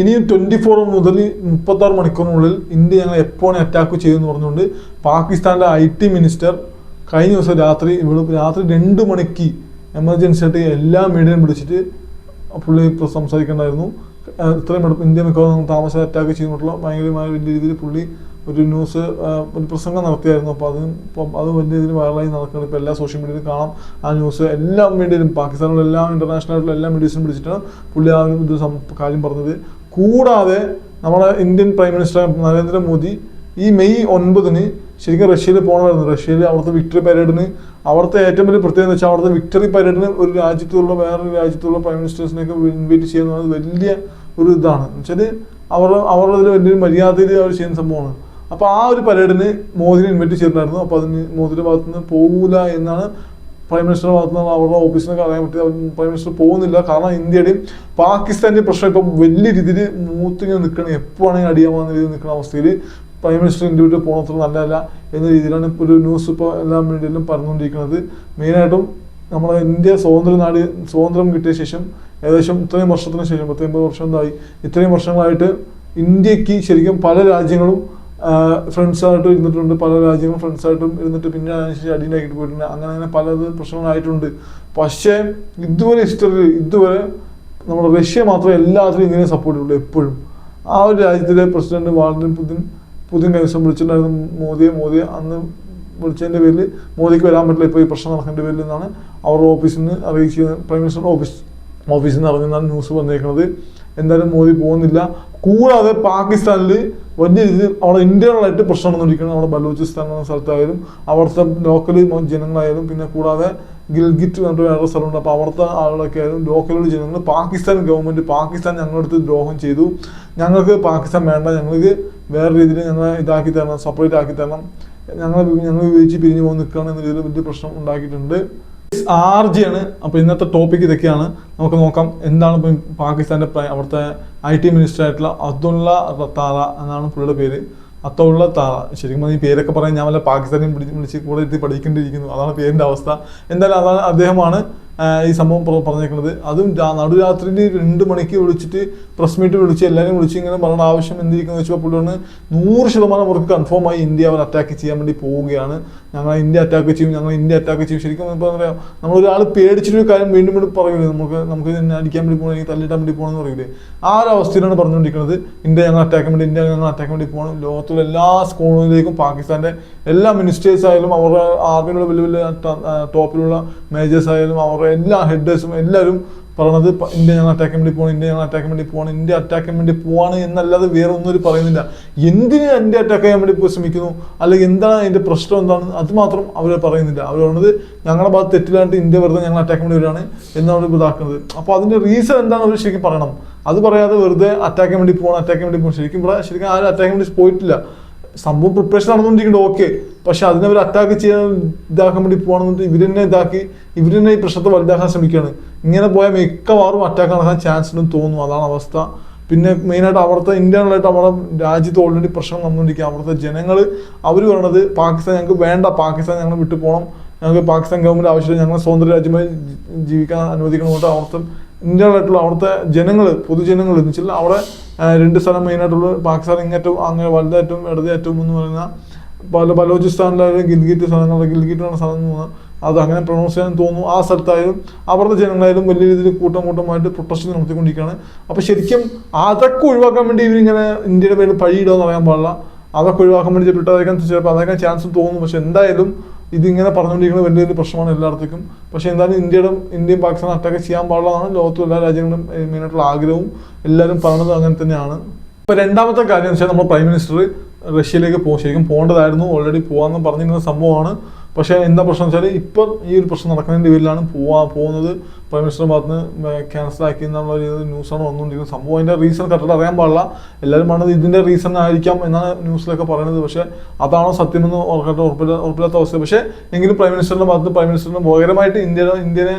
ഇനിയും twenty four മുതൽ മുപ്പത്തി ആറ് മണിക്കൂറിനുള്ളിൽ ഇന്ത്യ ഞങ്ങൾ എപ്പോഴും അറ്റാക്ക് ചെയ്യുമെന്ന് പറഞ്ഞുകൊണ്ട് പാകിസ്ഥാന്റെ ഐ ടി മിനിസ്റ്റർ കഴിഞ്ഞ ദിവസം രാത്രി ഇവിടെ രാത്രി രണ്ട് മണിക്ക് എമർജൻസി ആയിട്ട് എല്ലാ മീഡിയയും വിളിച്ചിട്ട് പുള്ളി സംസാരിക്കണ്ടായിരുന്നു. ഇത്രയും മെഡ ഇന്ത്യ മിക്കവാറും താമസം അറ്റാക്ക് ചെയ്യുന്നിട്ടുള്ള ഭയങ്കരമായ വലിയ രീതിയിൽ പുള്ളി ഒരു ന്യൂസ് ഒരു പ്രസംഗം നടത്തിയായിരുന്നു. അപ്പോൾ അത് ഇപ്പം അത് വലിയ രീതിയിൽ വൈറലായി നടക്കുന്നത് ഇപ്പോൾ എല്ലാ സോഷ്യൽ മീഡിയയിലും കാണാം. ആ ന്യൂസ് എല്ലാ മീഡിയയിലും പാകിസ്ഥാനിലുള്ള എല്ലാ ഇന്റർനാഷണലായിട്ടുള്ള എല്ലാ മീഡിയസിലും പിടിച്ചിട്ടാണ് പുള്ളി ആ ഒരു ഇത് കാര്യം പറഞ്ഞത്. കൂടാതെ നമ്മുടെ ഇന്ത്യൻ പ്രൈം മിനിസ്റ്റർ നരേന്ദ്രമോദി ഈ മെയ് ഒൻപതിന് ശരിക്കും റഷ്യയിൽ പോകണമായിരുന്നു. റഷ്യയിൽ അവിടുത്തെ വിക്ടറി പരേഡിന് അവിടുത്തെ ഏറ്റവും വലിയ പ്രത്യേകത എന്ന് വെച്ചാൽ അവിടുത്തെ വിക്ടറി പരേഡിന് ഒരു രാജ്യത്തുള്ള വേറൊരു രാജ്യത്തുള്ള പ്രൈം മിനിസ്റ്റേഴ്സിനെയൊക്കെ ഇൻവൈറ്റ് ചെയ്യുന്നത് വലിയ ഒരു ഇതാണ്. വെച്ചാൽ അവർ അവരുടെ വലിയൊരു മര്യാദയിൽ അവർ ചെയ്യുന്ന സംഭവമാണ്. അപ്പോൾ ആ ഒരു പരേഡിന് മോദിനെ ഇൻവൈറ്റ് ചെയ്തിട്ടുണ്ടായിരുന്നു. അപ്പോൾ അതിന് മോദിയുടെ ഭാഗത്തുനിന്ന് പോകൂല എന്നാണ് പ്രൈം മിനിസ്റ്റർ ഭാഗത്ത് നിന്ന് അവരുടെ ഓഫീസിൽ നിന്ന് കളയാൻ അവർ പ്രൈം മിനിസ്റ്റർ പോകുന്നില്ല. കാരണം ഇന്ത്യയുടെയും പാകിസ്ഥാന്റെയും പ്രശ്നം ഇപ്പം വലിയ രീതിയിൽ മൂത്തിങ്ങനെ നിൽക്കണം. എപ്പോഴാണെങ്കിൽ അടിയാവുന്ന രീതിയിൽ നിൽക്കുന്ന അവസ്ഥയിൽ പ്രൈം മിനിസ്റ്റർ ഇന്ത്യ വിട്ട് നല്ലതല്ല എന്ന രീതിയിലാണ് ഇപ്പോൾ ഒരു ന്യൂസ് ഇപ്പോൾ എല്ലാ മീഡിയയിലും പറഞ്ഞുകൊണ്ടിരിക്കുന്നത്. മെയിനായിട്ടും നമ്മളെ ഇന്ത്യ സ്വതന്ത്ര നാട് സ്വാതന്ത്ര്യം കിട്ടിയ ശേഷം ഏകദേശം ഇത്രയും വർഷത്തിന് ശേഷം പത്തൊമ്പത് വർഷം എന്തായി ഇത്രയും വർഷങ്ങളായിട്ട് ഇന്ത്യയ്ക്ക് ശരിക്കും പല രാജ്യങ്ങളും ഫ്രണ്ട്സായിട്ട് ഇരുന്നിട്ടുണ്ട്. പല രാജ്യങ്ങളും ഫ്രണ്ട്സായിട്ടും ഇരുന്നിട്ട് പിന്നെ അതിനനുസരിച്ച് അടിയിലാക്കിയിട്ട് പോയിട്ടുണ്ട്. അങ്ങനെ അങ്ങനെ പല പ്രശ്നങ്ങളായിട്ടുണ്ട്. പക്ഷേ ഇതുവരെ ഹിസ്റ്ററി ഇതുവരെ നമ്മുടെ റഷ്യ മാത്രമേ എല്ലാത്തിനും ഇങ്ങനെ സപ്പോർട്ട് ചെയ്യുള്ളൂ എപ്പോഴും. ആ ഒരു രാജ്യത്തിലെ പ്രസിഡന്റ് വാളന്റിൻ പുതിൻ പുതിൻ കൈവശം വിളിച്ചിട്ടുണ്ടായിരുന്നു. മോദിയെ മോദിയെ അന്ന് വിളിച്ചതിന്റെ പേരിൽ മോദിക്ക് വരാൻ പറ്റില്ല. ഇപ്പോൾ ഈ പ്രശ്നം നടക്കേണ്ട പേരിൽ നിന്നാണ് അവരുടെ ഓഫീസിൽ നിന്ന് അറിയിച്ചത് പ്രൈം മിനിസ്റ്ററുടെ ഓഫീസ് ഓഫീസിൽ നിന്ന് അറിഞ്ഞാണ് ന്യൂസ് വന്നേക്കുന്നത് എന്തായാലും മോദി പോകുന്നില്ല. കൂടാതെ പാകിസ്ഥാനിൽ വലിയ രീതിയിൽ അവിടെ ഇന്റേണൽ ആയിട്ട് പ്രശ്നം നടന്നിരിക്കുന്നത് അവിടെ ബലൂചിസ്ഥാൻ എന്ന സ്ഥലത്തായാലും അവിടുത്തെ ലോക്കൽ ജനങ്ങളായാലും പിന്നെ കൂടാതെ ഗിൽഗിറ്റ് പറഞ്ഞിട്ട് വേറെ സ്ഥലമുണ്ട്. അപ്പോൾ അവിടുത്തെ ആളുകളൊക്കെ ആയാലും ലോക്കലുള്ള ജനങ്ങൾ പാകിസ്ഥാൻ ഗവൺമെന്റ് പാകിസ്ഥാൻ ഞങ്ങളടുത്ത് ദ്രോഹം ചെയ്തു. ഞങ്ങൾക്ക് പാകിസ്ഥാൻ വേണ്ട. ഞങ്ങൾക്ക് വേറെ രീതിയിൽ ഞങ്ങളെ ഇതാക്കി തരണം സെപ്പറേറ്റ് ആക്കി തരണം. ഞങ്ങൾ ഞങ്ങൾ വിവേചിച്ച് പിരിഞ്ഞു പോകാൻ നിൽക്കുകയാണ് എന്ന രീതിയിൽ വലിയ പ്രശ്നം ഉണ്ടാക്കിയിട്ടുണ്ട്. ആർ ജി ആണ്. അപ്പോൾ ഇന്നത്തെ ടോപ്പിക് ഇതൊക്കെയാണ്. നമുക്ക് നോക്കാം എന്താണ് ഇപ്പം പാകിസ്ഥാന്റെ പ്രൈ- അവിടുത്തെ ഐ ടി മിനിസ്റ്റർ ആയിട്ടുള്ള അബ്ദുള്ള താറ എന്നാണ് പുള്ളിയുടെ പേര്. അത്തുള്ള താറ. ശരിക്കും ഈ പേരൊക്കെ പറയാൻ ഞാൻ വല്ല പാകിസ്ഥാനിൽ പിടിച്ച് വിളിച്ച് കൂടെ എത്തി പഠിക്കേണ്ടിയിരിക്കുന്നു. അതാണ് പേരിന്റെ അവസ്ഥ. എന്തായാലും അതാണ് അദ്ദേഹമാണ് ഈ സംഭവം പറഞ്ഞേക്കുന്നത്. അതും നടുരാത്രി രണ്ട് മണിക്ക് വിളിച്ചിട്ട് പ്രസ് മീറ്റ് വിളിച്ച് എല്ലാവരും വിളിച്ച് ഇങ്ങനെ പറയേണ്ട ആവശ്യം എന്തിരിക്കുന്നു വെച്ചപ്പോൾ പുള്ളിയാണ് നൂറ് ശതമാനം അവർക്ക് കൺഫേം ആയി ഇന്ത്യ അവർ അറ്റാക്ക് ചെയ്യാൻ വേണ്ടി പോവുകയാണ്. ഞങ്ങൾ ഇന്ത്യ അറ്റാക്ക് ചെയ്യും ഞങ്ങൾ ഇന്ത്യ അറ്റാക്ക് ചെയ്യും. ശരിക്കും ഇപ്പോൾ പറയുക നമ്മളൊരാൾ പേടിച്ചിട്ടൊരു കാര്യം വീണ്ടും വീണ്ടും പറയൂലേ? നമുക്ക് നമുക്ക് ഇതിനെ അടിക്കാൻ വേണ്ടി പോകണമെങ്കിൽ തല്ലിട്ടാൻ വേണ്ടി പോകണമെന്ന് പറയില്ലേ ആ ഒരു അവസ്ഥയിലാണ് പറഞ്ഞുകൊണ്ടിരിക്കുന്നത് ഇന്ത്യ ഞങ്ങൾ അറ്റാക്ക് വേണ്ടി ഇന്ത്യ ഞങ്ങൾ അറ്റാക്ക് വേണ്ടി പോകണം ലോകത്തുള്ള എല്ലാ സ്കൂളുകളിലേക്കും പാകിസ്ഥാന്റെ എല്ലാ മിനിസ്റ്റേഴ്സ് ആയാലും അവരുടെ ആർമിയിലുള്ള വലിയ വലിയ ടോപ്പിലുള്ള മേജേഴ്സ് ആയാലും അവരുടെ എല്ലാ ഹെഡേഴ്സും എല്ലാവരും പറയണത് പ- ഇന്ത്യ ഞങ്ങൾ അറ്റാക്കാൻ വേണ്ടി പോകണം ഇന്ത്യ ഞങ്ങൾ അറ്റാക്കാൻ വേണ്ടി പോകണം ഇന്ത്യ അറ്റാക്കാൻ വേണ്ടി പോവാണ് എന്നല്ലാതെ വേറെ ഒന്നും പറയുന്നില്ല. എന്തിന് ഇന്ത്യ അറ്റാക്ക് ചെയ്യാൻ വേണ്ടി ശ്രമിക്കുന്നു അല്ലെങ്കിൽ എന്താണ് അതിന്റെ പ്രശ്നം എന്താണ്? അത് മാത്രം അവർ പറയുന്നില്ല. അവർ പറയുന്നത് ഞങ്ങളുടെ ഭാഗത്ത് തെറ്റില്ലാണ്ട് ഇന്ത്യ വെറുതെ ഞങ്ങൾ അറ്റാക്ക് വേണ്ടി വരികയാണ് എന്നാണ് അവർ ഇതാക്കുന്നത്. അപ്പോൾ അതിന്റെ റീസൺ എന്താണ് അവർ ശരിക്കും പറയണം? അത് പറയാതെ വെറുതെ അറ്റാക്കാൻ വേണ്ടി പോകണം അറ്റാക്കാൻ വേണ്ടി പോകണം ശരിക്കും പറയാം ശരിക്കും ആരും അറ്റാക്കാൻ വേണ്ടി പോയിട്ടില്ല. സംഭവം പ്രിപ്പറേഷൻ നടന്നുകൊണ്ടിരിക്കുന്നുണ്ട്. ഓക്കെ പക്ഷെ അതിനെ അവർ അറ്റാക്ക് ചെയ്യാൻ ഇതാക്കാൻ വേണ്ടി പോകണമെന്നിട്ട് ഇവർ തന്നെ ഇതാക്കി ഇവർ തന്നെ ഈ പ്രശ്നത്തെ വലുതാക്കാൻ ശ്രമിക്കുകയാണ്. ഇങ്ങനെ പോയാൽ മിക്കവാറും അറ്റാക്ക് നടക്കാൻ ചാൻസ് ഉണ്ടെന്ന് തോന്നുന്നു. അതാണ് അവസ്ഥ. പിന്നെ മെയിനായിട്ട് അവിടുത്തെ ഇന്ത്യനായിട്ട് നമ്മുടെ രാജ്യത്ത് ഓൾറെഡി പ്രശ്നം വന്നുകൊണ്ടിരിക്കുക. അവിടുത്തെ ജനങ്ങൾ അവർ പറയണത് പാകിസ്ഥാൻ ഞങ്ങൾക്ക് വേണ്ട പാകിസ്ഥാൻ ഞങ്ങൾ വിട്ടു പോകണം. ഞങ്ങൾക്ക് പാകിസ്ഥാൻ ഗവൺമെന്റ് ആവശ്യമില്ല. ഞങ്ങൾ സ്വതന്ത്ര രാജ്യമായി ജീവിക്കാൻ ജീവിക്കാൻ അനുവദിക്കണമെന്നിട്ട് അവിടുത്തെ ഇന്ത്യയിലായിട്ടുള്ള അവിടുത്തെ ജനങ്ങൾ പൊതുജനങ്ങൾ എന്ന് വെച്ചാൽ അവിടെ രണ്ട് സ്ഥലം മെയിനായിട്ടുള്ള പാകിസ്ഥാൻ ഇങ്ങേറ്റവും അങ്ങനെ വലുതായിട്ടും ഇടതേറ്റവും എന്ന് പറയുന്ന പല ബലോചിസ്ഥാനിലായാലും ഗിൽഗിറ്റ് സ്ഥലങ്ങളിൽ ഗിൽഗിറ്റ് എന്ന സ്ഥലം അത് അങ്ങനെ പ്രൊണൗൺസ് ചെയ്യാൻ തോന്നുന്നു. ആ സ്ഥലത്തായാലും അവിടുത്തെ ജനങ്ങളായാലും വലിയ രീതിയിൽ കൂട്ടം കൂട്ടമായിട്ട് പ്രൊട്ടസ്റ്റ് നടത്തിക്കൊണ്ടിരിക്കുകയാണ്. അപ്പോൾ ശരിക്കും അതൊക്കെ ഒഴിവാക്കാൻ വേണ്ടി ഇവരിങ്ങനെ ഇന്ത്യയുടെ പേരിൽ പഴിയിടുമെന്ന് പറയാൻ പാടില്ല. അതൊക്കെ ഒഴിവാക്കാൻ വേണ്ടി വിട്ടതായിരിക്കാൻ ചിലപ്പോൾ അതൊക്കെ ചാൻസ് തോന്നുന്നു പക്ഷെ എന്തായാലും ഇതിങ്ങനെ പറഞ്ഞുകൊണ്ടിരിക്കുന്നത് വലിയ വലിയ പ്രശ്നമാണ് എല്ലായിടത്തേക്കും. പക്ഷേ എന്തായാലും ഇന്ത്യയുടെ ഇന്ത്യയും പാകിസ്ഥാനും അറ്റാക്ക് ചെയ്യാൻ പാടുള്ളതാണ് ലോകത്തും എല്ലാ രാജ്യങ്ങളും മെയിനായിട്ടുള്ള ആഗ്രഹവും എല്ലാവരും പറയുന്നത് അങ്ങനെ തന്നെയാണ്. ഇപ്പോൾ രണ്ടാമത്തെ കാര്യം എന്ന് വെച്ചാൽ നമ്മുടെ പ്രൈം മിനിസ്റ്റർ റഷ്യയിലേക്ക് പോകും ശരിക്കും പോകേണ്ടതായിരുന്നു. ഓൾറെഡി പോകാമെന്ന് പറഞ്ഞിരുന്ന സംഭവമാണ്. പക്ഷേ എന്താ പ്രശ്നം വെച്ചാൽ ഇപ്പം ഈ ഒരു പ്രശ്നം നടക്കുന്നതിന്റെ പേരിലാണ് പോവാ പോകുന്നത്. പ്രൈം മിനിസ്റ്ററുടെ ഭാഗത്ത് നിന്ന് ക്യാൻസൽ ആക്കി എന്നുള്ള ഒരു ന്യൂസാണ് വന്നുകൊണ്ടിരിക്കുന്നത് സംഭവം അതിന്റെ റീസൺ കറക്റ്റ് അറിയാൻ പാടില്ല. എല്ലാവരും പറഞ്ഞത് ഇതിന്റെ റീസൺ ആയിരിക്കാം എന്നാണ് ന്യൂസിലൊക്കെ പറയുന്നത്. പക്ഷേ അതാണോ സത്യമെന്ന് ഉറപ്പില്ലാത്ത അവസ്ഥ. പക്ഷേ എങ്കിലും പ്രൈം മിനിസ്റ്ററിന്റെ ഭാഗത്ത് പ്രൈം മിനിസ്റ്ററിന് പകരമായിട്ട് ഇന്ത്യയുടെ ഇന്ത്യനെ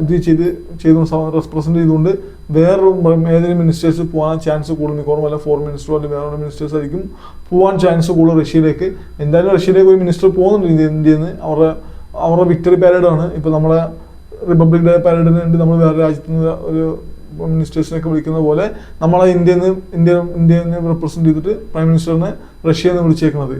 ഇത് ചെയ്ത് ചെയ്ത് റെപ്രസെന്റ് ചെയ്തുകൊണ്ട് വേറൊരു ഏതെങ്കിലും മിനിസ്റ്റേഴ്സ് പോകാൻ ചാൻസ് കൂടുതൽ. മിക്കവാറും വല്ല ഫോറിൻ മിനിസ്റ്ററോ അല്ലെങ്കിൽ വേറെ മിനിസ്റ്റേഴ്സ് ആയിരിക്കും പോകാൻ ചാൻസ് കൂടുതൽ റഷ്യയിലേക്ക്. എന്തായാലും റഷ്യയിലേക്ക് ഒരു മിനിസ്റ്റർ പോകുന്നുണ്ട് ഇന്ത്യ ഇന്ത്യയിൽ നിന്ന്. അവരുടെ അവരുടെ വിക്ടറി പാരേഡാണ് ഇപ്പോൾ നമ്മളെ റിപ്പബ്ലിക് ഡേ പാരേഡിന് വേണ്ടി നമ്മൾ വേറെ രാജ്യത്ത് നിന്ന് ഒരു മിനിസ്റ്റേഴ്സിനൊക്കെ വിളിക്കുന്ന പോലെ നമ്മളെ ഇന്ത്യയിൽ നിന്ന് ഇന്ത്യ ഇന്ത്യയിൽ നിന്ന് റെപ്രസെന്റ് ചെയ്തിട്ട് പ്രൈം മിനിസ്റ്ററിനെ റഷ്യയിൽ നിന്ന് വിളിച്ചേക്കുന്നത്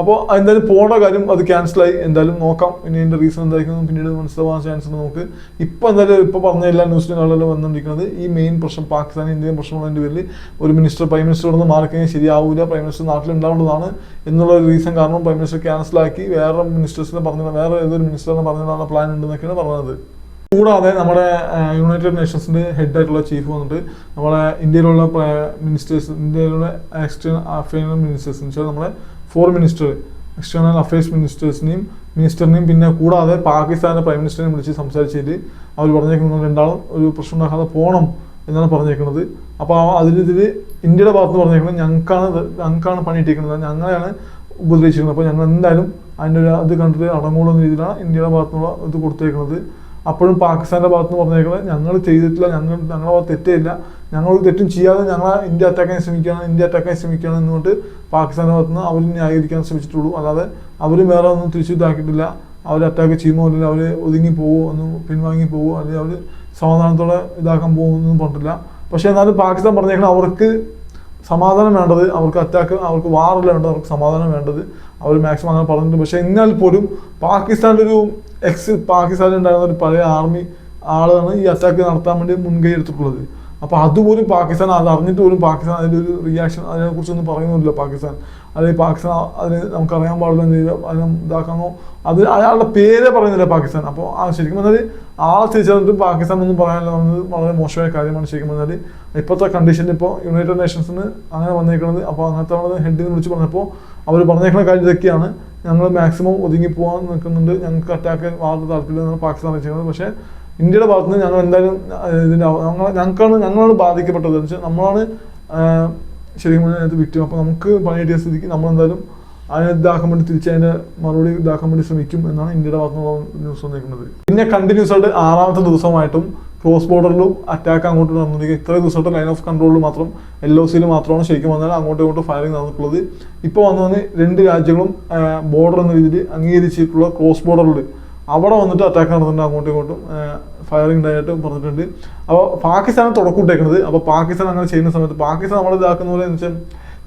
അപ്പോൾ എന്തായാലും പോകേണ്ട കാര്യം അത് ക്യാൻസലായി എന്തായാലും നോക്കാം. ഇനി അതിന്റെ റീസൺ എന്തായിരിക്കും പിന്നീട് മനസ്സിലാവാൻ ചാൻസ് ഉണ്ട് നമുക്ക്. ഇപ്പം എന്തായാലും ഇപ്പോൾ പറഞ്ഞ എല്ലാ ന്യൂസിലും വന്നുകൊണ്ടിരിക്കുന്നത് ഈ മെയിൻ പ്രശ്നം പാകിസ്ഥാൻ ഇന്ത്യൻ പ്രശ്നമുള്ളതിന്റെ പേരിൽ ഒരു മിനിസ്റ്റർ പ്രൈം മിനിസ്റ്റർ നിന്ന് മാറിക്കഴിഞ്ഞാൽ ശരിയാവില്ല പ്രൈം മിനിസ്റ്റർ നാട്ടിൽ ഉണ്ടാവുന്നതാണ് എന്നുള്ള ഒരു റീസൺ കാരണം പ്രൈം മിനിസ്റ്റർ ക്യാൻസലാക്കി വേറെ മിനിസ്റ്റേഴ്സിനെ പറഞ്ഞു വേറെ ഏതൊരു മിനിസ്റ്ററിനെ പറഞ്ഞിട്ടാണ് പ്ലാൻ ഉണ്ടെന്നൊക്കെയാണ് പറഞ്ഞത്. കൂടാതെ നമ്മുടെ യുണൈറ്റഡ് നേഷൻസിന്റെ ഹെഡ് ആയിട്ടുള്ള ചീഫ് വന്നിട്ട് നമ്മുടെ ഇന്ത്യയിലുള്ള മിനിസ്റ്റേഴ്സ് ഇന്ത്യയിലുള്ള എക്സ്റ്റേണൽ അഫെയർ മിനിസ്റ്റേഴ്സ് എന്ന് വെച്ചാൽ നമ്മുടെ ഫോർ മിനിസ്റ്റർ എക്സ്റ്റേണൽ അഫയേഴ്സ് മിനിസ്റ്റേഴ്സിനെയും മിനിസ്റ്ററിനെയും പിന്നെ കൂടാതെ പാകിസ്ഥാന്റെ പ്രൈം മിനിസ്റ്ററിനെയും വിളിച്ച് സംസാരിച്ചിട്ട് അവർ പറഞ്ഞേക്കുന്നത് രണ്ടാളും ഒരു പ്രശ്നം ഉണ്ടാക്കാതെ പോകണം എന്നാണ് പറഞ്ഞേക്കുന്നത്. അപ്പോൾ അതിലിതിൽ ഇന്ത്യയുടെ ഭാഗത്ത് പറഞ്ഞേക്കുന്നത് ഞങ്ങൾക്കാണ് ഞങ്ങൾക്കാണ് പണിയിട്ടിരിക്കുന്നത്. ഞങ്ങളെയാണ് ഉപദ്രവിച്ചിരിക്കുന്നത്. അപ്പോൾ ഞങ്ങൾ എന്തായാലും അതിന്റെ ഒരു അത് കണ്ടിട്ട് അടങ്ങുള്ള രീതിയിലാണ് ഇന്ത്യയുടെ ഭാഗത്തുനിന്നുള്ള ഇത് കൊടുത്തേക്കുന്നത്. അപ്പോഴും പാകിസ്ഥാന്റെ ഭാഗത്ത് നിന്ന് പറഞ്ഞേക്കുന്നത് ഞങ്ങൾ ചെയ്തിട്ടില്ല ഞങ്ങൾ ഞങ്ങളുടെ ഭാഗത്ത് തെറ്റില്ല ഞങ്ങൾ തെറ്റും ചെയ്യാതെ ഞങ്ങളെ ഇന്ത്യ അറ്റാക്കാൻ ശ്രമിക്കുകയാണ് ഇന്ത്യ അറ്റാക്കാൻ ശ്രമിക്കുകയാണ് എന്നുകൊണ്ട് പാകിസ്ഥാനെ വന്ന് അവർ ന്യായീകരിക്കാൻ ശ്രമിച്ചിട്ടുള്ളൂ. അല്ലാതെ അവരും വേറെ ഒന്നും തിരിച്ചു ഇതാക്കിയിട്ടില്ല അവർ അറ്റാക്ക് ചെയ്യുമോ അല്ലെങ്കിൽ അവർ ഒതുങ്ങി പോവോ ഒന്നും പിൻവാങ്ങി പോവോ അല്ലെങ്കിൽ അവർ സമാധാനത്തോടെ ഇതാക്കാൻ പോകുമെന്നൊന്നും പറഞ്ഞിട്ടില്ല. പക്ഷേ എന്നാലും പാകിസ്ഥാൻ പറഞ്ഞേക്കണം അവർക്ക് സമാധാനം വേണ്ടത് അവർക്ക് അറ്റാക്ക് അവർക്ക് വാറല്ല വേണ്ടത് അവർക്ക് സമാധാനം വേണ്ടത്. അവർ മാക്സിമം അങ്ങനെ പറഞ്ഞിട്ടുണ്ട്. പക്ഷേ എന്നാൽ പോലും പാകിസ്ഥാന്റെ ഒരു എക്സ് പാകിസ്ഥാനിൽ ഉണ്ടായിരുന്ന ഒരു പഴയ ആർമി ആളാണ് ഈ അറ്റാക്ക് നടത്താൻ വേണ്ടി മുൻകൈ എടുത്തിട്ടുള്ളത്. അപ്പോൾ അതുപോലും പാകിസ്ഥാൻ അത് അറിഞ്ഞിട്ട് പോലും പാകിസ്ഥാൻ അതിന്റെ ഒരു റിയാക്ഷൻ അതിനെക്കുറിച്ചൊന്നും പറയുന്നില്ല പാകിസ്ഥാൻ. അല്ലെങ്കിൽ പാകിസ്ഥാൻ അതിന് നമുക്കറിയാൻ പാടില്ല എന്ത് ചെയ്യും അതിനെ ഇതാക്കാനോ അത് അയാളുടെ പേരെ പറയുന്നില്ല പാകിസ്ഥാൻ. അപ്പോൾ ആ ശരിക്കും പറഞ്ഞാൽ ആളെ തിരിച്ചറിഞ്ഞിട്ടും പാകിസ്ഥാൻ ഒന്നും പറയാനില്ല എന്നത് വളരെ മോശമായ കാര്യമാണ് ശരിക്കും പറഞ്ഞാൽ ഇപ്പോഴത്തെ കണ്ടീഷനിൽ ഇപ്പോൾ യുണൈറ്റഡ് നേഷൻസിന് അങ്ങനെ വന്നേക്കുന്നത് അപ്പോൾ അങ്ങനത്തെ ഹെഡിന് വിളിച്ച് പറഞ്ഞപ്പോൾ അവർ പറഞ്ഞേക്കുന്ന കാര്യം ഇതൊക്കെയാണ്. ഞങ്ങൾ മാക്സിമം ഒതുങ്ങി പോകാൻ നിൽക്കുന്നുണ്ട്. ഞങ്ങൾക്ക് അറ്റാക്ക് വാർത്ത താല്പര്യം പാകിസ്ഥാൻ അറിയിച്ചിരുന്നത് പക്ഷേ ഇന്ത്യയുടെ ഭാഗത്ത് നിന്ന് ഞങ്ങൾ എന്തായാലും ഇതിന്റെ ഞങ്ങൾ ഞങ്ങൾക്കാണ് ഞങ്ങളാണ് ബാധിക്കപ്പെട്ടത്. എന്ന് വെച്ചാൽ നമ്മളാണ് ശരിക്കും അതിനകത്ത് വിക്ടിം അപ്പോൾ നമുക്ക് പണി കിട്ടിയ സ്ഥിതിക്ക് നമ്മൾ എന്തായാലും അതിനെ ഇതാക്കാൻ വേണ്ടി തിരിച്ച് അതിന്റെ മറുപടി ഇതാക്കാൻ വേണ്ടി ശ്രമിക്കും എന്നാണ് ഇന്ത്യയുടെ ഭാഗത്ത് നിന്നുള്ള ന്യൂസ് വന്നിരിക്കുന്നത് പിന്നെ കണ്ടിന്യൂസ് ആയിട്ട് ആറാമത്തെ ദിവസമായിട്ടും ക്രോസ് ബോർഡറിലും അറ്റാക്ക് അങ്ങോട്ട് നടന്നിരിക്കുക ഇത്ര ദിവസമായിട്ട് ലൈൻ ഓഫ് കൺട്രോളിൽ മാത്രം എൽ ഒ സിയിൽ മാത്രമാണ് ശരിക്കും വന്നാൽ അങ്ങോട്ടും ഇങ്ങോട്ടും ഫയറിംഗ് നടന്നിട്ടുള്ളത്. ഇപ്പോൾ വന്നു വന്ന് രണ്ട് രാജ്യങ്ങളും ബോർഡർ എന്ന രീതിയിൽ അംഗീകരിച്ചിട്ടുള്ള ക്രോസ് ബോർഡറിൽ അവിടെ വന്നിട്ട് അറ്റാക്ക് നടന്നിട്ടുണ്ട് അങ്ങോട്ടും ഇങ്ങോട്ടും ഫയറിംഗ് ഉണ്ടായിട്ട് പറഞ്ഞിട്ടുണ്ട്. അപ്പോൾ പാകിസ്ഥാനാണ് തുടക്കൂട്ടേക്കുന്നത് അപ്പോൾ പാകിസ്ഥാൻ അങ്ങനെ ചെയ്യുന്ന സമയത്ത് പാകിസ്ഥാൻ നമ്മളെ ഇതാക്കുന്ന പോലെ എന്ന് വെച്ചാൽ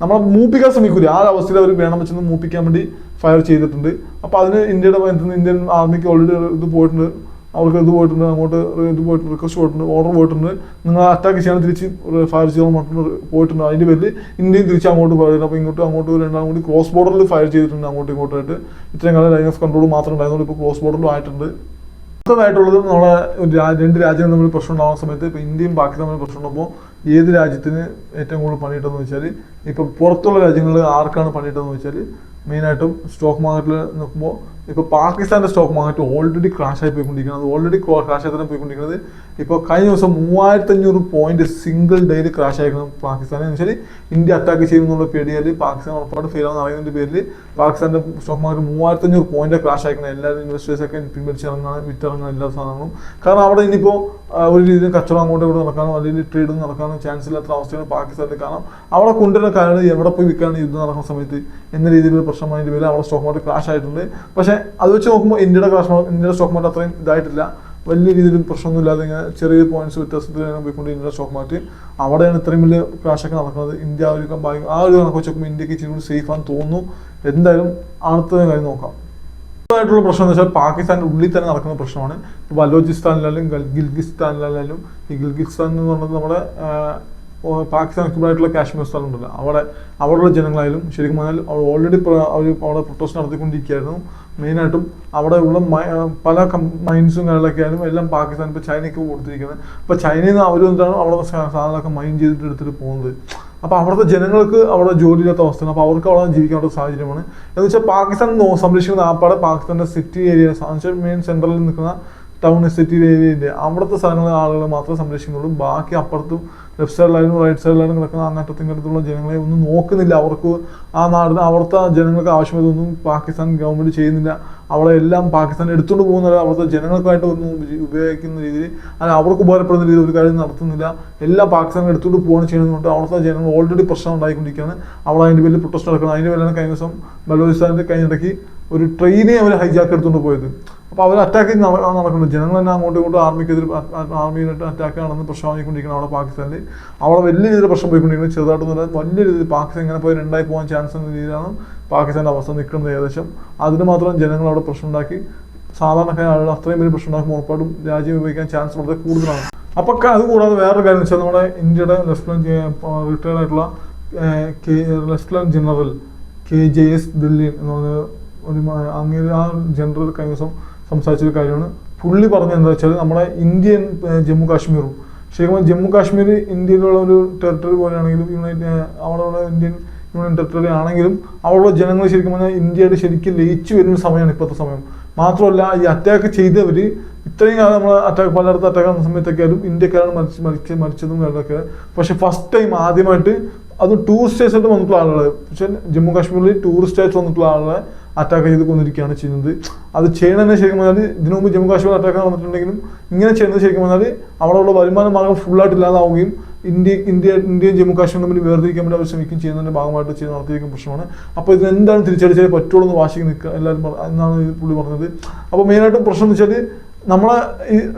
നമ്മളെ മൂപ്പിക്കാൻ ശ്രമിക്കൂല. ആ അവസ്ഥയിൽ അവർ വേണം വെച്ചെന്ന് മൂപ്പിക്കാൻ വേണ്ടി ഫയർ ചെയ്തിട്ടുണ്ട്. അപ്പോൾ അതിന് ഇന്ത്യയുടെ ഇന്ത്യൻ ആർമിക്ക് ഓൾറെഡി ഇത് പോയിട്ടുണ്ട്. അവർക്ക് ഇത് പോയിട്ടുണ്ട്? അങ്ങോട്ട് ഇത് പോയിട്ടുണ്ട് റിക്വസ്റ്റ് പോയിട്ടുണ്ട് ഓർഡർ പോയിട്ടുണ്ട്. നിങ്ങൾ അറ്റാക്ക് ചെയ്യാൻ തിരിച്ച് ഫയർ ചെയ്യാൻ മറ്റുള്ള പോയിട്ടുണ്ട്. അതിന്റെ പേരിൽ ഇന്ത്യയും തിരിച്ച് അങ്ങോട്ട് പോയിട്ടുണ്ട് അപ്പോൾ ഇങ്ങോട്ട് അങ്ങോട്ട് രണ്ടാം കൂടി ക്രോസ് ബോർഡറിൽ ഫയർ ചെയ്തിട്ടുണ്ട് അങ്ങോട്ടും ഇങ്ങോട്ടായിട്ട് ഇത്രയും കാലം ലൈൻ ഓഫ് കൺട്രോൾ മാത്രം ഉണ്ടായിരുന്നുള്ളൂ. ഇപ്പോൾ ക്രോസ് ബോർഡറിലും ആയിട്ടുണ്ട്. മൊത്തമായിട്ടുള്ളത് നമ്മളെ രണ്ട് രാജ്യങ്ങൾ തമ്മിൽ പ്രശ്നം ഉണ്ടാകുന്ന സമയത്ത് ഇപ്പോൾ ഇന്ത്യയും ബാക്കി തമ്മിൽ പ്രശ്നം ഉണ്ടാകുമ്പോൾ ഏത് രാജ്യത്തിന് ഏറ്റവും കൂടുതൽ പണിയിട്ടെന്ന് വെച്ചാൽ ഇപ്പോൾ പുറത്തുള്ള രാജ്യങ്ങളിൽ ആർക്കാണ് പണിയിട്ടെന്ന് വെച്ചാൽ മെയിനായിട്ടും സ്റ്റോക്ക് മാർക്കറ്റിൽ നോക്കുമ്പോൾ ഇപ്പോൾ പാകിസ്ഥാന്റെ സ്റ്റോക്ക് മാർക്കറ്റ് ഓൾറെഡി ക്രാഷ് ആയി പോയിക്കൊണ്ടിരിക്കുന്നത് ഓൾറെഡി ക്രാഷ് ആയി തന്നെ പോയിക്കൊണ്ടിരിക്കുന്നത്. ഇപ്പോൾ കഴിഞ്ഞ ദിവസം മൂവായിരത്തി അഞ്ഞൂറ് പോയിന്റ് സിംഗിൾ ഡേയിൽ ക്രാഷ് ആയിരിക്കണം പാകിസ്ഥാനെ എന്ന് വെച്ചാൽ ഇന്ത്യ അറ്റാക്ക് ചെയ്യുമെന്നുള്ള പേടിയിൽ പാകിസ്ഥാൻ ഉറപ്പാട് ഫെയിൽ ആവുന്ന അറിയുന്നതിന്റെ പേരിൽ പാകിസ്ഥാന്റെ സ്റ്റോക്ക് മാർക്കറ്റ് മൂവായിരത്തി അഞ്ഞൂറ് പോയിന്റ് ക്രാഷ് ആയിരിക്കണം എല്ലാ ഇൻവെസ്റ്റേഴ്സൊക്കെ പിൻവലിച്ചിറങ്ങാൻ വിറ്റിറങ്ങാൻ എല്ലാ സാധനങ്ങളും. കാരണം അവിടെ ഇനിയിപ്പോൾ ഒരു രീതിയിൽ കച്ചവടം അങ്ങോട്ട് കൂടെ നടക്കാനോ അല്ലെങ്കിൽ ട്രേഡ് നടക്കാനോ ചാൻസ് ഇല്ലാത്ത അവസ്ഥയാണ് പാകിസ്ഥാനിൽ. കാരണം അവിടെ കൊണ്ടുവരുന്ന കാര്യങ്ങൾ എവിടെ പോയി വിൽക്കാണ് യുദ്ധം നടക്കുന്ന സമയത്ത് എന്ന രീതിയിലുള്ള പ്രശ്നമായതിന്റെ ഇതുവരെ നമ്മുടെ സ്റ്റോക്ക് മാർക്കറ്റ് ക്രാഷ് ആയിട്ടുണ്ട്. പക്ഷേ അത് വെച്ച് നോക്കുമ്പോൾ ഇന്ത്യയുടെ ക്രാഷ് ഇന്ത്യയുടെ സ്റ്റോക്ക് മാർക്കറ്റ് അത്രയും ഇതായിട്ടില്ല. വലിയ രീതിയിൽ പ്രശ്നമൊന്നുമില്ലാതെ ഇങ്ങനെ ചെറിയ പോയിന്റ്സ് വ്യത്യാസത്തിലാണ് പോയിക്കൊണ്ട് ഇന്ത്യയുടെ സ്റ്റോക്ക് മാർക്കറ്റ് അവിടെയാണ് ഇത്രയും വലിയ ക്രാഷൊക്കെ നടക്കുന്നത്. ഇന്ത്യ ഒരു ആ ഒരു കണക്ക് വെച്ച് നോക്കുമ്പോൾ ഇന്ത്യയ്ക്ക് ഇച്ചിരി കൂടി സേഫ് ആണെന്ന് തോന്നുന്നു. എന്തായാലും അടുത്ത കാര്യം നോക്കാം. ആയിട്ടുള്ള പ്രശ്നം എന്ന് വെച്ചാൽ പാകിസ്ഥാന്റെ ഉള്ളിൽ തന്നെ നടക്കുന്ന പ്രശ്നമാണ്. ഇപ്പോൾ ബലോചിസ്ഥാനിലായാലും ഗൽ- ഗിൽഗിസ്ഥാനിലായാലും ഈ ഗിൽഗിസ്ഥാൻ എന്ന് പറയുന്നത് നമ്മുടെ പാകിസ്ഥാൻ ആയിട്ടുള്ള കാശ്മീർ സ്ഥലം ഉണ്ടല്ലോ അവിടെ അവിടെയുള്ള ജനങ്ങളായാലും ശരിക്കും പറഞ്ഞാൽ ഓൾറെഡി അവർ അവിടെ പ്രൊട്ടസ്റ്റ് നടത്തിക്കൊണ്ടിരിക്കുകയായിരുന്നു. മെയിനായിട്ടും അവിടെയുള്ള പല മൈൻസും കാര്യങ്ങളൊക്കെ ആയാലും എല്ലാം പാകിസ്ഥാൻ ഇപ്പോൾ ചൈനയ്ക്ക് കൊടുത്തിരിക്കുന്നത്. അപ്പോൾ ചൈനയിൽ നിന്ന് അവർ എന്താണ് അവിടെ സാധനങ്ങളൊക്കെ മൈൻ ചെയ്തിട്ട് എടുത്തിട്ട് പോകുന്നത്. അപ്പോൾ അവിടുത്തെ ജനങ്ങൾക്ക് അവിടെ ജോലിയില്ലാത്ത അവസ്ഥയാണ്. അപ്പോൾ അവർക്ക് അവിടെ ജീവിക്കാനുള്ള സാഹചര്യമാണ്. എന്ന് വെച്ചാൽ പാകിസ്ഥാൻ സംരക്ഷിക്കുന്ന ആപ്പാടെ പാകിസ്ഥാന്റെ സിറ്റി ഏരിയ മെയിൻ സെൻട്രലിൽ നിൽക്കുന്ന ടൗൺ സിറ്റി ഏരിയ അവിടുത്തെ സ്ഥലങ്ങളിലെ ആളുകൾ മാത്രമേ സംരക്ഷിക്കുന്നുള്ളൂ. ബാക്കി അപ്പുറത്തും ലെഫ്റ്റ് സൈഡിലായാലും റൈറ്റ് സൈഡിലായാലും കിടക്കുന്ന അങ്ങനത്തെ ഇങ്ങനത്തുള്ള ജനങ്ങളെ ഒന്നും നോക്കുന്നില്ല. അവർക്ക് ആ നാടിന് അവിടുത്തെ ജനങ്ങൾക്ക് ആവശ്യമായതൊന്നും പാകിസ്ഥാൻ ഗവൺമെന്റ് ചെയ്യുന്നില്ല. അവിടെ എല്ലാം പാകിസ്ഥാൻ എടുത്തുകൊണ്ട് പോകുന്നില്ല അവിടുത്തെ ജനങ്ങൾക്കായിട്ട് ഒന്നും ഉപയോഗിക്കുന്ന രീതിയിൽ അല്ല അവർക്ക് ഉപകാരപ്പെടുന്ന രീതിയിൽ ഒരു കാര്യം നടത്തുന്നില്ല. എല്ലാം പാകിസ്ഥാൻ എടുത്തുകൊണ്ട് പോകുകയാണ് ചെയ്യുന്നതുകൊണ്ട് അവിടുത്തെ ജനങ്ങൾ ഓൾറെഡി പ്രശ്നം ഉണ്ടായിക്കൊണ്ടിരിക്കുകയാണ്. അവിടെ അതിന്റെ പേരിൽ പ്രൊട്ടസ്റ്റ് നടക്കുന്നത് അതിന്റെ പേരിലാണ് കഴിഞ്ഞ ദിവസം ബലോചിസ്ഥാനിൽ കഴിഞ്ഞിടയ്ക്ക് ഒരു ട്രെയിനെ അവർ ഹൈജാക്ക് എടുത്തുകൊണ്ട് പോയത്. അപ്പോൾ അവർ അറ്റാക്ക് നടക്കുന്നത് ജനങ്ങൾ തന്നെ അങ്ങോട്ടും ഇങ്ങോട്ടും ആർമിക്കെതിരെ ആർമിയായിട്ട് അറ്റാക്ക് നടന്ന് പ്രശ്നമായിക്കൊണ്ടിരിക്കണം അവിടെ പാകിസ്ഥാനിൽ അവിടെ വലിയ രീതിയിൽ പ്രശ്നം പോയിക്കൊണ്ടിരിക്കുന്നത് ചെറുതായിട്ടൊന്നും വലിയ രീതിയിൽ പാകിസ്ഥാൻ ഇങ്ങനെ പോയി രണ്ടായി പോകാൻ ചാൻസ് എന്ന രീതിയിലാണ് പാകിസ്ഥാന്റെ അവസ്ഥ നിൽക്കുന്നത് ഏകദേശം. അതിന് മാത്രം ജനങ്ങൾ അവിടെ പ്രശ്നം ഉണ്ടാക്കി. സാധാരണക്കാരായ ആളുകൾ അത്രയും വലിയ പ്രശ്നം ഉണ്ടാക്കുമ്പോൾ ഉറപ്പായിട്ടും രാജ്യം ഉപയോഗിക്കാൻ ചാൻസ് വളരെ കൂടുതലാണ്. അപ്പോൾ ക- അത് കൂടാതെ വേറൊരു കാര്യം വെച്ചാൽ നമ്മുടെ ഇന്ത്യയുടെ ലെഫ്റ്റനന്റ് റിട്ടയർഡ് ആയിട്ടുള്ള lieutenant general K J S Dhillon എന്ന് പറഞ്ഞ ഒരു അങ്ങേര് ആ ജനറൽ കഴിഞ്ഞ ദിവസം സംസാരിച്ചൊരു കാര്യമാണ്. പുള്ളി പറഞ്ഞത് എന്താ വെച്ചാൽ നമ്മുടെ ഇന്ത്യൻ ജമ്മു കാശ്മീറും. ശരിക്കും ജമ്മു കാശ്മീർ ഇന്ത്യയിലുള്ള ഒരു ടെറിട്ടറി പോലെയാണെങ്കിലും യുണൈറ്റ് അവിടെയുള്ള ഇന്ത്യൻ യൂണിയൻ ടെറിട്ടറി ആണെങ്കിലും അവിടെയുള്ള ജനങ്ങൾ ശരിക്കും പറഞ്ഞാൽ ഇന്ത്യയുടെ ശരിക്കും ലയിച്ചു വരുന്ന സമയമാണ് ഇപ്പോഴത്തെ സമയം. മാത്രമല്ല ഈ അറ്റാക്ക് ചെയ്തവർ ഇത്രയും കാലം നമ്മൾ അറ്റാക്ക് പലയിടത്തും അറ്റാക്ക് ആകുന്ന സമയത്തൊക്കെ ആയാലും ഇന്ത്യക്കാരാണ് മരിച്ച് മരിച്ച് മരിച്ചതും കാര്യങ്ങളൊക്കെ. പക്ഷെ ഫസ്റ്റ് ടൈം ആദ്യമായിട്ട് അത് ടൂറിസ്റ്റ് ആയിട്ട് വന്നിട്ടുള്ള ആളുകൾ പക്ഷെ ജമ്മു കാശ്മീരിൽ ടൂറിസ്റ്റ് ആയിട്ട് വന്നിട്ടുള്ള ആളുകളെ അറ്റാക്ക് ചെയ്ത് കൊന്നിരിക്കുകയാണ് ചെയ്യുന്നത്. അത് ചെയ്യണമെന്ന് ശരിക്കും പറഞ്ഞാൽ ഇതിനു മുമ്പ് ജമ്മു കാശ്മീർ അറ്റാക്ക് വന്നിട്ടുണ്ടെങ്കിലും ഇങ്ങനെ ചെയ്യുന്നത് ശരിക്കും പറഞ്ഞാൽ അവിടെയുള്ള വരുമാന മാർഗം ഫുള്ളായിട്ട് ഇല്ലാതാവുകയും ഇന്ത്യ ഇന്ത്യ ഇന്ത്യയും ജമ്മു കാശ്മീർ തമ്മിൽ വേർതിരിക്കാൻ വേണ്ടി അവർ ശ്രമിക്കും ചെയ്യുന്നതിന്റെ ഭാഗമായിട്ട് ചെയ്ത് നടത്തിയിരിക്കുന്ന പ്രശ്നമാണ്. അപ്പോൾ ഇത് എന്താണ് തിരിച്ചടിച്ചാൽ പറ്റുള്ളൂ എന്ന് വാശിക്ക് നിൽക്കുക എല്ലാവരും എന്നാണ് പുള്ളി പറഞ്ഞത്. അപ്പോൾ മെയിനായിട്ട് പ്രശ്നം എന്ന് വെച്ചാൽ നമ്മളെ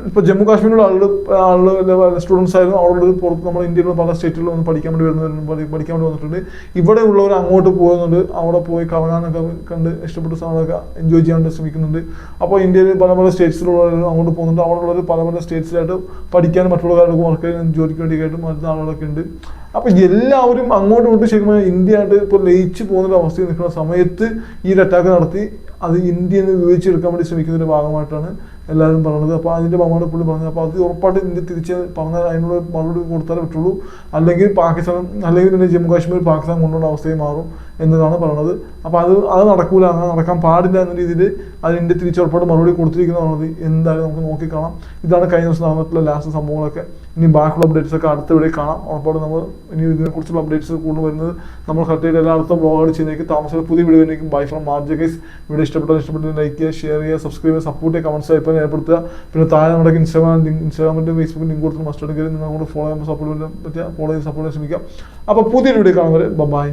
ഇപ്പോൾ ജമ്മു കാശ്മീരിലുള്ള ആളുകൾ ആളുകൾ സ്റ്റുഡൻസ് ആയിരുന്നു. അവിടെ പുറത്ത് നമ്മൾ ഇന്ത്യയിലുള്ള പല സ്റ്റേറ്റുകളിൽ വന്ന് പഠിക്കാൻ വേണ്ടി വരുന്നവരും പഠിക്കാൻ വേണ്ടി വന്നിട്ടുണ്ട്. ഇവിടെ ഉള്ളവർ അങ്ങോട്ട് പോകുന്നുണ്ട്. അവിടെ പോയി കറങ്ങാനൊക്കെ കണ്ട് ഇഷ്ടപ്പെട്ട സാധനങ്ങളൊക്കെ എൻജോയ് ചെയ്യാൻ ശ്രമിക്കുന്നുണ്ട്. അപ്പോൾ ഇന്ത്യയിൽ പല പല സ്റ്റേറ്റ്സിലുള്ളവർ അങ്ങോട്ട് പോകുന്നുണ്ട്. അവിടെ ഉള്ളവർ പല പല സ്റ്റേറ്റ്സിലായിട്ട് പഠിക്കാനും മറ്റുള്ള കാര്യങ്ങൾക്ക് വർക്ക് ചെയ്യാനും ജോലിക്ക് വേണ്ടിയായിട്ടും മറ്റു ആളുകളൊക്കെ ഉണ്ട്. അപ്പോൾ എല്ലാവരും അങ്ങോട്ടും ഇങ്ങോട്ടും ശരിക്കും ഇന്ത്യ ആയിട്ട് ഇപ്പോൾ ലയിച്ച് പോകുന്ന അവസ്ഥയിൽ നിൽക്കുന്ന സമയത്ത് ഈ ഒരു അറ്റാക്ക് നടത്തി അത് ഇന്ത്യയിൽ നിന്ന് വിവേചിച്ചെടുക്കാൻ വേണ്ടി ശ്രമിക്കുന്നതിന്റെ ഭാഗമായിട്ടാണ് എല്ലാവരും പറയണത് അപ്പോൾ അതിന്റെ ഭാഗമായിട്ട് പുള്ളി പറഞ്ഞത്. അപ്പോൾ അത് ഉറപ്പായിട്ട് ഇന്ത്യ തിരിച്ച് പറഞ്ഞാൽ അതിനുള്ള മറുപടി കൊടുത്താലേ പറ്റുള്ളൂ. അല്ലെങ്കിൽ പാകിസ്ഥാൻ അല്ലെങ്കിൽ പിന്നെ ജമ്മു കാശ്മീർ പാകിസ്ഥാൻ കൊണ്ടുള്ള അവസ്ഥയും മാറും എന്നതാണ് പറയുന്നത് അപ്പോൾ അത് അത് നടക്കൂല അങ്ങനെ നടക്കാൻ പാടില്ല എന്ന രീതിയിൽ അത് ഇന്ത്യ തിരിച്ച് ഉറപ്പായിട്ട് മറുപടി കൊടുത്തിരിക്കുന്ന പറഞ്ഞത് എന്തായാലും നമുക്ക് നോക്കിക്കാണാം ഇതാണ് കഴിഞ്ഞ ദിവസം നടന്നിട്ടുള്ള ലാസ്റ്റ് സംഭവങ്ങളൊക്കെ. ഇനി ബാക്കിയുള്ള അപ്ഡേറ്റ്സ് ഒക്കെ അടുത്ത വീഡിയോ കാണാം. ഉറപ്പായിട്ട് നമ്മൾ ഇനി ഇതിനെക്കുറിച്ചുള്ള അപ്ഡേറ്റ്സ് കൂടുതൽ വരുന്നത് നമ്മൾ കറക്റ്റായിട്ട് എല്ലായിടത്തും ബ്ലോഗ് ചെയ്യുന്നേക്ക് താമസിച്ച പുതിയ വീഡിയോയിലേക്ക് ബൈ ഫ്രം മാർജ് കേസ് വീഡിയോ ഇഷ്ടപ്പെട്ടാൽ ഇഷ്ടപ്പെട്ടത് ലൈക്ക് ചെയ്യുക ഷെയർ ചെയ്യുക സബ്സ്ക്രൈബ് ചെയ്യുക സപ്പോർട്ട് ചെയ്യുക കമൻസ് ഇപ്പോൾ ഏർപ്പെടുത്തുക. പിന്നെ താഴെ നമ്മുടെ ഇൻസ്റ്റാഗ്രാം ലിങ്ക് ഇൻസ്റ്റാഗ്രാമിന്റെ ഫേസ്ബുക്ക് ലിങ്ക് കൊടുത്ത് മസ്റ്റ് കയറി നിങ്ങൾ ഫോളോ ചെയ്യുമ്പോൾ സപ്പോർട്ട് പറ്റിയ ഫോളോ ചെയ്ത് സപ്പോർട്ട് ചെയ്യാൻ ശ്രമിക്കുക. അപ്പോൾ പുതിയൊരു വീഡിയോ കാണുന്നവരെ ബൈ